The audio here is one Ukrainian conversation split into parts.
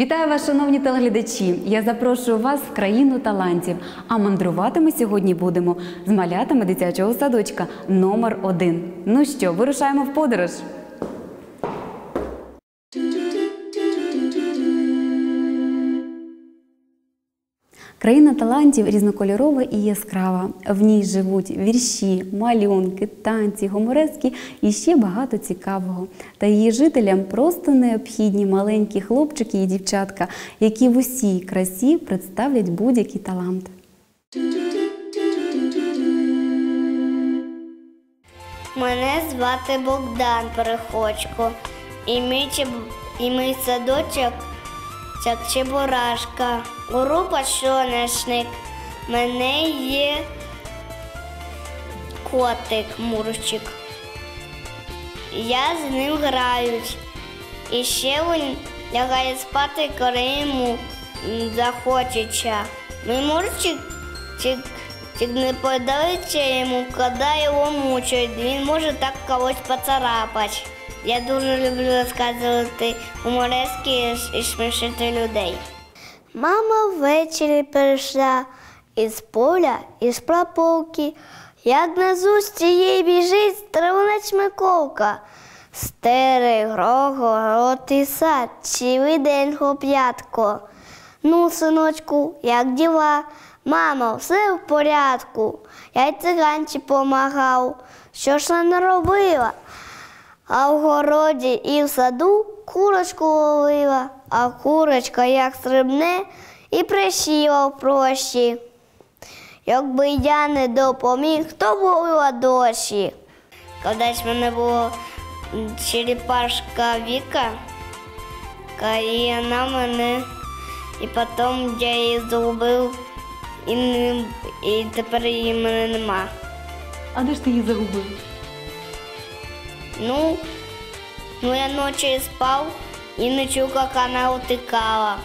Вітаю вас, шановні телеглядачі! Я запрошую вас в країну талантів. А мандрувати ми сьогодні будемо з малятами дитячого садочка номер 1 Ну що, вирушаємо в подорож. Країна талантів різнокольорова і яскрава. В ній живуть вірші, малюнки, танці, гуморески і ще багато цікавого. Та її жителям просто необхідні маленькі хлопчики і дівчатка, які в усій красі представлять будь-який талант. Мене звати Богдан Приходько. І мій, і мій садочок це Чебурашка. Група Сонячник. Мене є котик Мурчик. Я з ним граюсь. І ще він лягає спати, коли йому захочеться. Мій Мурчик чик, чик не подобається йому, коли його мучають. Він може так когось поцарапати. Я дуже люблю розказувати гуморески і смішити людей. Мама ввечері прийшла із поля, із прополки, як на зустріч їй біжить стравнець Миколка. Стере, грого, і сад, цілий день хлоп'ятко. Ну, синочку, як діла? Мамо, все в порядку. Я й циганці помагав. Що ж вона робила? А в городі і в саду курочку ловила, а курочка як стрибне і присіла в прощі. Якби я не допоміг, то була дощі. Колись в мене була черепашка Віка, ка- і вона мене, і потім я її зробив, і, не- і тепер її мене нема. А де ж ти її загубив? Ну, ну я ночі спав і не чув, як вона утикала.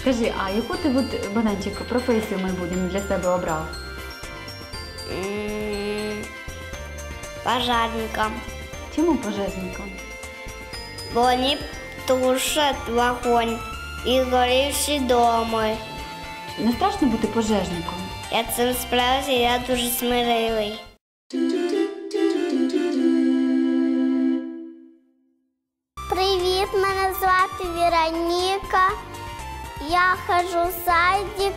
Скажи, а яку ти от, Богданчик, професію майбутню для себе обрав? М, Пожарникам. Чому пожежником? Бо вони тушать вогонь і горівші доми. Не страшно бути пожежником? Я цим справився, я дуже сміливий. звати Віроніка. Я хожу в садик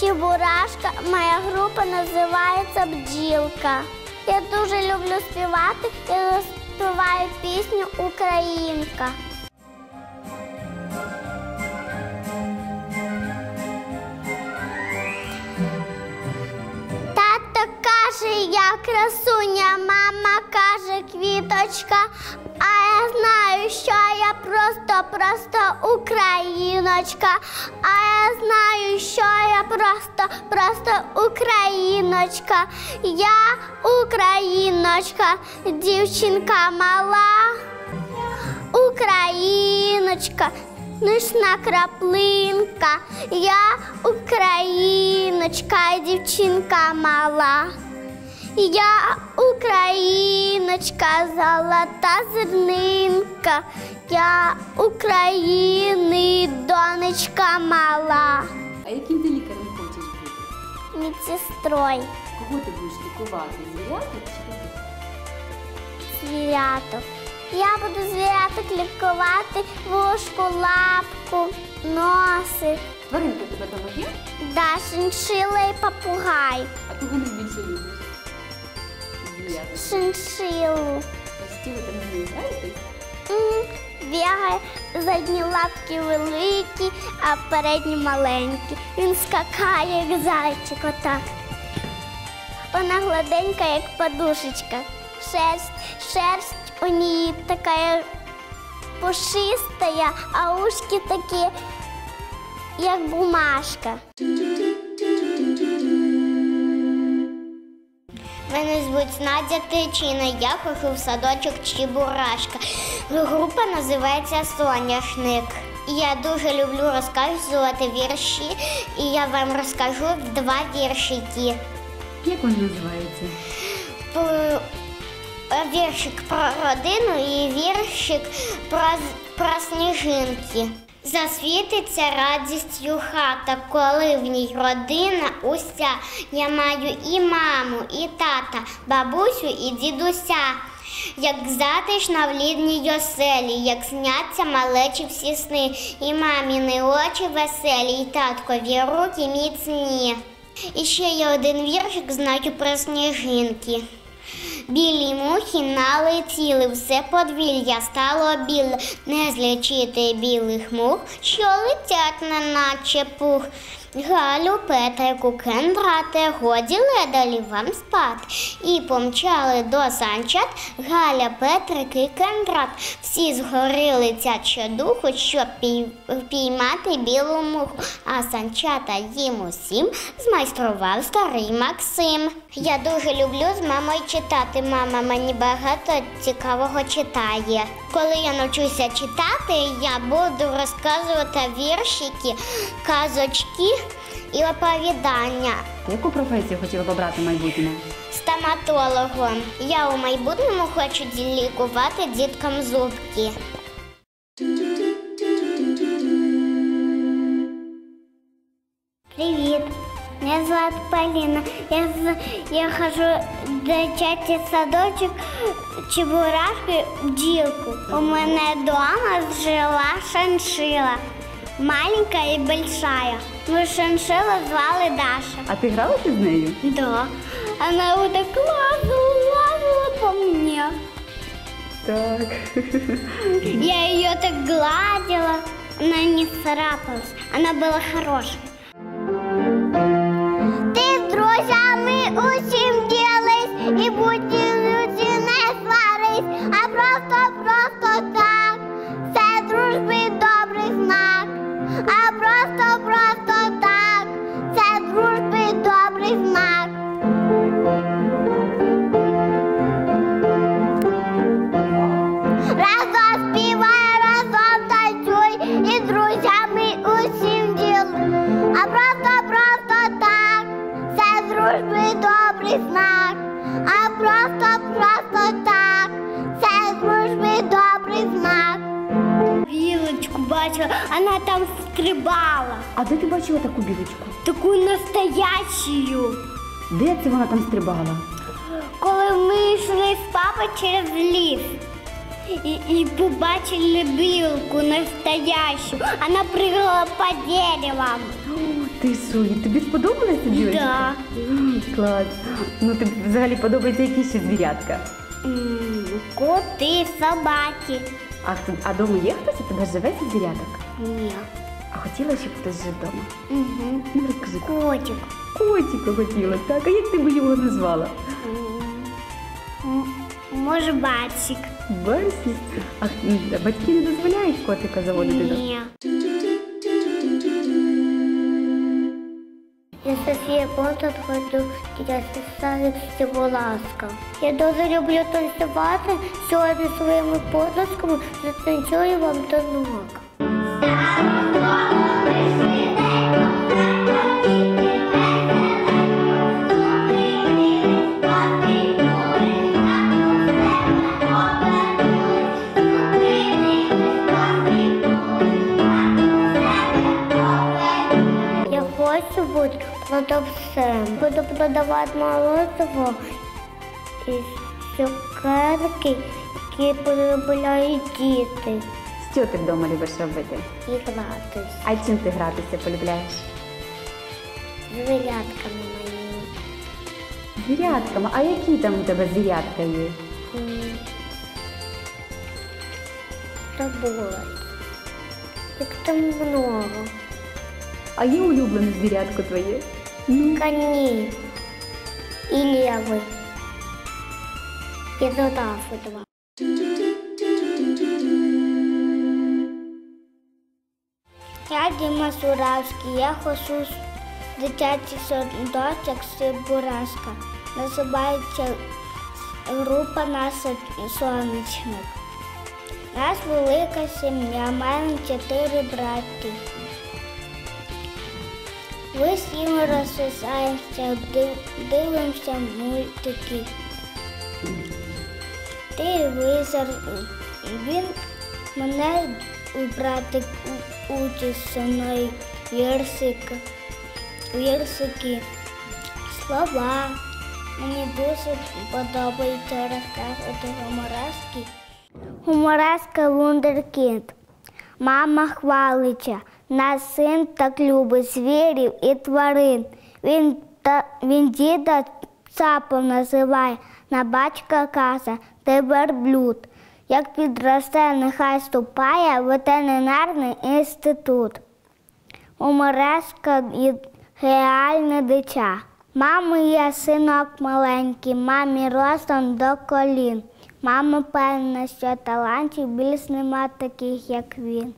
Чебурашка. Моя група називається Бджілка. Я дуже люблю співати і співаю пісню Українка. Тато каже, я красуня, мама каже квіточка, а я знаю, що Я просто, просто україночка, а я знаю, що я просто, просто україночка. Я україночка, дівчинка мала. Україночка, нишна краплинка, я україночка, дівчинка мала. Я україночка, золота зернинка, я України, донечка мала, А яким ти лікарем хочеш бути? медсестрой, Кого ти будеш лікувати? Звіряток чи людей? звіряток. Я буду звіряток лікувати вушку, лапку, носик. Тваринки у тебе дома є? Да, шиншила і попугай. А кого найбільше любиш? Звіряток. Шиншилу. Ви там з нею граєтесь? Бігає, задні лапки великі, а передні маленькі. Він скакає, як зайчик, отак. Вона гладенька, як подушечка. Шерсть, шерсть у ній така пушиста, а ушки такі, як бумажка. Мене звуть Надя Тичина, я хожу в садочок Чебурашка. Група називається Соняшник. Я дуже люблю розказувати вірші, і я вам розкажу два віршики. Як вони називаються? Про- е, Віршик про родину і віршик про, про сніжинки. Засвітиться радістю хата, коли в ній родина уся. Я маю і маму, і тата, бабусю і дідуся. Як затишна в лідній оселі, як сняться малечі всі сни, і маміни очі веселі, і таткові руки міцні. І ще є один віршик знаю про сніжинки. Білі мухи налетіли, все подвір'я стало біле, не злічити білих мух, що летять неначе пух. Галю, Петрику, кендрате, годі ледалі вам спати. І помчали до санчат Галя, Петрик і кендрат. Всі згорили цяче духу, щоб пій- впіймати білу муху. А санчата їм усім змайстрував старий Максим. Я дуже люблю з мамою читати. Мама мені багато цікавого читає. Коли я навчуся читати, я буду розказувати віршики, казочки і оповідання. Яку професію хотіла б обрати в майбутньому? Стоматологом. Я у майбутньому хочу лікувати діткам зубки. Звати Поліна. Я, я хожу в дитячий садочок Чебурашки бджілку. У мене вдома жила шиншила. Маленька і большая. Ну, шиншила звали Даша. А ти гралася з нею? Да. Она вот так лазала, лазала по мне. Так. Я ее так гладила. Она не царапалась. Она была хорошая. Вона там стрибала. А де ти бачила таку білочку? Таку настоящую. Де це вона там стрибала? Коли ми йшли з папою через ліс і, і побачили білку настоящу, вона прыгала по деревам. Ти що, і тобі сподобалася білочка? Да. М, Клас. Ну тобі взагалі подобається які ще звірятка? М, Коти, собаки. А, хто, а дома є хтось у тебе живе звіряток? Ні. А хотіла, щоб хтось жив вдома? Угу. Ну, розкажи. Котик. Котика хотіла, так. А як ти би його назвала? Може, бачик. Барсі. А батьки не дозволяють котика заводити. Ні. Я Софія Бондар ходжу я садик Стебуласка. Я дуже люблю танцювати. Сьогодні своїми подружками затанцюю вам танок. Я Буду продавати морозиво і цукерки, які полюбляють діти. Що ти вдома любиш робити? І гратись А чим ти гратися полюбляєш? з вилятками моїми. Звірятками. А які там у тебе звірятка є? М. Забулась. Там много. А є улюблене звірятко твоє? Ну, І леви. І жирафи два. Я Діма Суравський, я ходжу в дитячий садочок Сибураска. Називається група наша сонячник. Нас велика сім'я, маємо чотири брати. Ви всім розсисаємося, дивимося мультики. Телевізор. Він мене брати участь зі мною вірсик, вірсики, слова. Мені дуже подобається розказувати гуморески. Гумореска Вундеркінд. Мама хвалиться, наш син так любить звірів і тварин. Він, та, він діда цапом називає, на батька каже, ти верблюд. Як підросте, нехай ступає в ветеринарний інститут. Умореска і реальне дитя. Мами є синок маленький, мамі ростом до колін. Мама певна, що талантів більш нема таких, як він.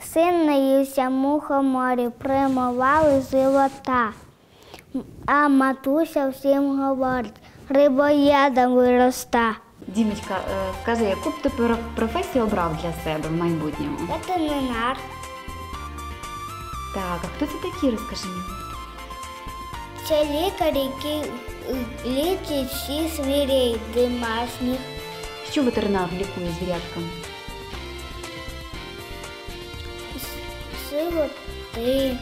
Син наївся мухоморів, примували живота. А матуся всім говорить, рибоєдом вироста. Дімочка, е, скажи, яку б ти професію обрав для себе в майбутньому? Ветеринар. Так, а хто це такі, розкажи мені? Це лікар, який е, лічить всіх звірей домашніх. Що ветеринар лікує звіряткам? Животи.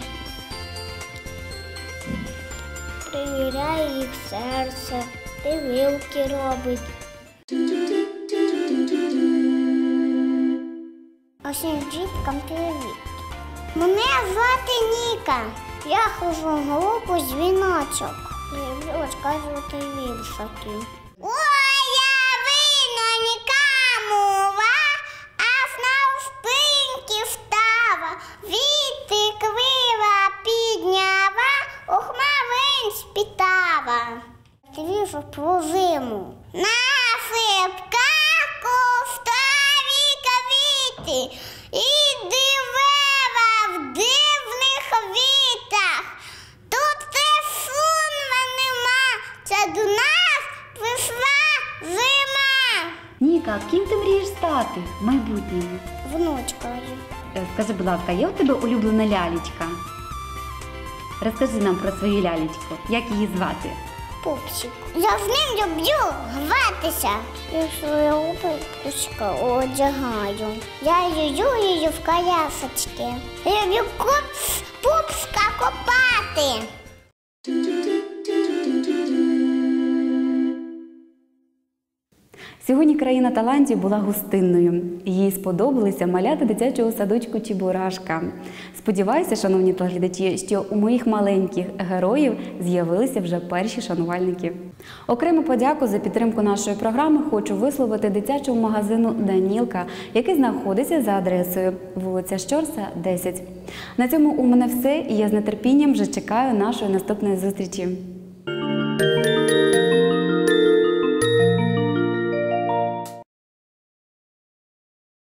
Перевіряє їх серце, прививки робить. Усім діткам привіт. Мене звати Ніка. Я хожу в групу дзвіночок. Люблю розказувати віршики. Квіти і дивева в дивних вітах. Тут сумна нема, це до нас прийшла зима. Ніка, ким ти мрієш стати в майбутньому? Внучкою. Е, Скажи, будь ласка, є у тебе улюблена лялечка? Розкажи нам про свою лялечку. Як її звати? Пупсик. Я з ним люблю гратися. Я свого пупсика одягаю. Я люблю її в колясочки. Я люблю пупска копати. Сьогодні країна талантів була гостинною. Їй сподобалися малята дитячого садочку Чебурашка. Сподіваюся, шановні телеглядачі, що у моїх маленьких героїв з'явилися вже перші шанувальники. Окрему подяку за підтримку нашої програми хочу висловити дитячому магазину Данілка, який знаходиться за адресою вулиця Щорса, 10. На цьому у мене все, і я з нетерпінням вже чекаю нашої наступної зустрічі.